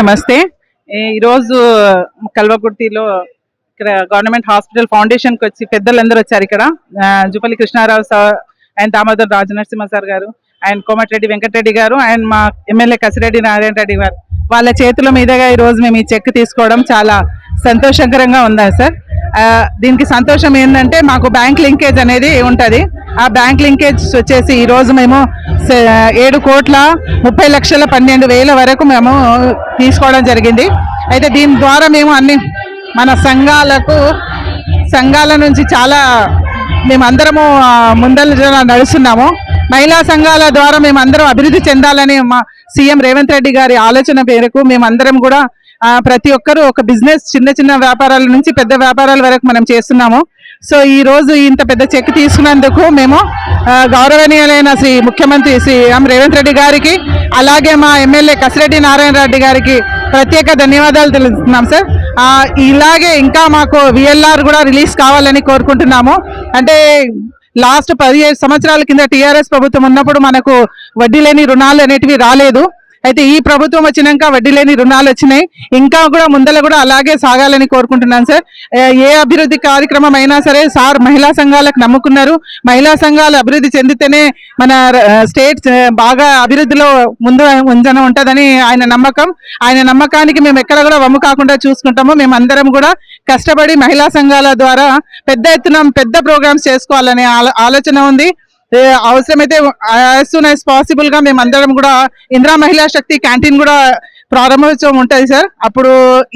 నమస్తే. ఈరోజు కల్వకుర్తిలో ఇక్కడ గవర్నమెంట్ హాస్పిటల్ ఫౌండేషన్కి వచ్చి పెద్దలందరూ వచ్చారు ఇక్కడ. Jupalli Jupalli Krishnarao sir and Damodar Rajanarasimha sir garu and Komatireddy Venkatreddy garu and మా ఎమ్మెల్యే కసిరెడ్డి నారాయణ రెడ్డి గారు. వాళ్ళ చేతుల మీదుగా ఈ రోజు మేము ఈ చెక్ తీసుకోవడం చాలా సంతోషకరంగా ఉందా సార్? దీనికి సంతోషం ఏంటంటే మాకు బ్యాంక్ లింకేజ్ అనేది ఉంటుంది. ఆ బ్యాంక్ లింకేజ్ వచ్చేసి ఈరోజు మేము ఏడు కోట్ల ముప్పై లక్షల పన్నెండు వేల వరకు మేము తీసుకోవడం జరిగింది. అయితే దీని ద్వారా మేము అన్ని మన సంఘాలకు సంఘాల నుంచి చాలా మేమందరము ఆ, ముందర నడుస్తున్నాము. మహిళా సంఘాల ద్వారా మేము అందరం అభివృద్ధి చెందాలని మా సీఎం రేవంత్ రెడ్డి గారి ఆలోచన మేరకు మేమందరం కూడా ప్రతి ఒక్కరూ ఒక బిజినెస్ చిన్న చిన్న వ్యాపారాల నుంచి పెద్ద వ్యాపారాల వరకు మనం చేస్తున్నాము. సో ఈ రోజు ఇంత పెద్ద చెక్ తీసుకున్నందుకు మేము గౌరవనీయులైన శ్రీ ముఖ్యమంత్రి శ్రీ ఎం రేవంత్ రెడ్డి గారికి అలాగే మా ఎమ్మెల్యే కసిరెడ్డి నారాయణ రెడ్డి గారికి ప్రత్యేక ధన్యవాదాలు తెలుస్తున్నాం సార్. ఇలాగే ఇంకా మాకు విఎల్ఆర్ కూడా రిలీజ్ కావాలని కోరుకుంటున్నాము. అంటే లాస్ట్ పదిహేడు సంవత్సరాల కింద టీఆర్ఎస్ ప్రభుత్వం ఉన్నప్పుడు మనకు వడ్డీ లేని రుణాలు అనేటివి రాలేదు. అయితే ఈ ప్రభుత్వం వచ్చినాక వడ్డీ లేని రుణాలు వచ్చినాయి. ఇంకా కూడా ముందల కూడా అలాగే సాగాలని కోరుకుంటున్నాను సార్. ఏ అభివృద్ధి కార్యక్రమం అయినా సరే సార్ మహిళా సంఘాలకు నమ్ముకున్నారు. మహిళా సంఘాలు అభివృద్ధి చెందితేనే మన స్టేట్ బాగా అభివృద్ధిలో ముందు ఉంజన ఉంటుందని ఆయన నమ్మకం. ఆయన నమ్మకానికి మేము ఎక్కడ కూడా వమ్ము కాకుండా చూసుకుంటాము. మేము అందరం కూడా కష్టపడి మహిళా సంఘాల ద్వారా పెద్ద ఎత్తున పెద్ద ప్రోగ్రామ్స్ చేసుకోవాలనే ఆలో- ఆలోచన ఉంది. అవసరమైతే యాజ్ సూన్ యాజ్ పాసిబుల్గా మేము అందరం కూడా ఇందిరా మహిళా శక్తి క్యాంటీన్ కూడా ప్రారంభోత్సవం ఉంటుంది సార్ అప్పుడు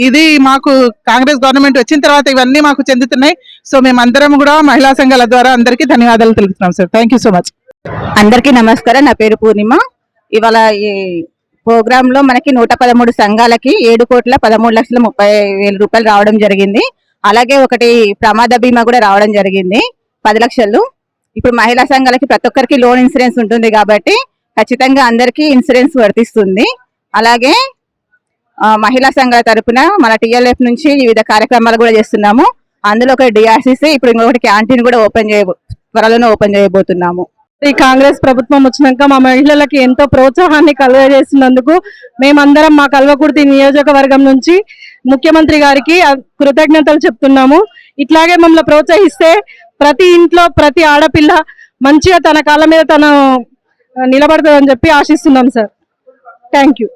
ఇది మాకు కాంగ్రెస్ గవర్నమెంట్ వచ్చిన తర్వాత ఇవన్నీ మాకు చెందుతున్నాయి. సో మేము అందరం కూడా మహిళా సంఘాల ద్వారా అందరికీ ధన్యవాదాలు తెలుపుతున్నాం sir thank you so much అందరికీ నమస్కారం. నా పేరు పూర్ణిమ. ఇవాళ ఈ ప్రోగ్రామ్లో మనకి నూట పదమూడు సంఘాలకి ఏడు కోట్ల పదమూడు లక్షల ముప్పై వేల రూపాయలు రావడం జరిగింది. అలాగే ఒకటి ప్రమాద బీమా కూడా రావడం జరిగింది. పది లక్షలు. ఇప్పుడు మహిళా సంఘాలకి ప్రతి ఒక్కరికి లోన్ ఇన్సూరెన్స్ ఉంటుంది కాబట్టి ఖచ్చితంగా అందరికీ ఇన్సూరెన్స్ వర్తిస్తుంది. అలాగే మహిళా సంఘాల తరపున మన టీఎల్ఎఫ్ నుంచి వివిధ కార్యక్రమాలు కూడా చేస్తున్నాము. అందులో ఒక డిఆర్సీసీ ఇప్పుడు ఇంకొకటి క్యాంటీన్ కూడా ఓపెన్ చేయబో త్వరలోనే ఓపెన్ చేయబోతున్నాము. ఈ కాంగ్రెస్ ప్రభుత్వం వచ్చినాక మా మహిళలకి ఎంతో ప్రోత్సాహాన్ని కలుగజేసినందుకు మేమందరం మా కల్వకుర్తి నియోజకవర్గం నుంచి ముఖ్యమంత్రి గారికి కృతజ్ఞతలు చెప్తున్నాము. ఇట్లాగే మమ్మల్ని ప్రోత్సహిస్తే ప్రతి ఇంట్లో ప్రతి ఆడపిల్ల మంచిగా తన కాళ్ళ మీద తను నిలబడుతుందని చెప్పి ఆశిస్తున్నాం సార్. Thank you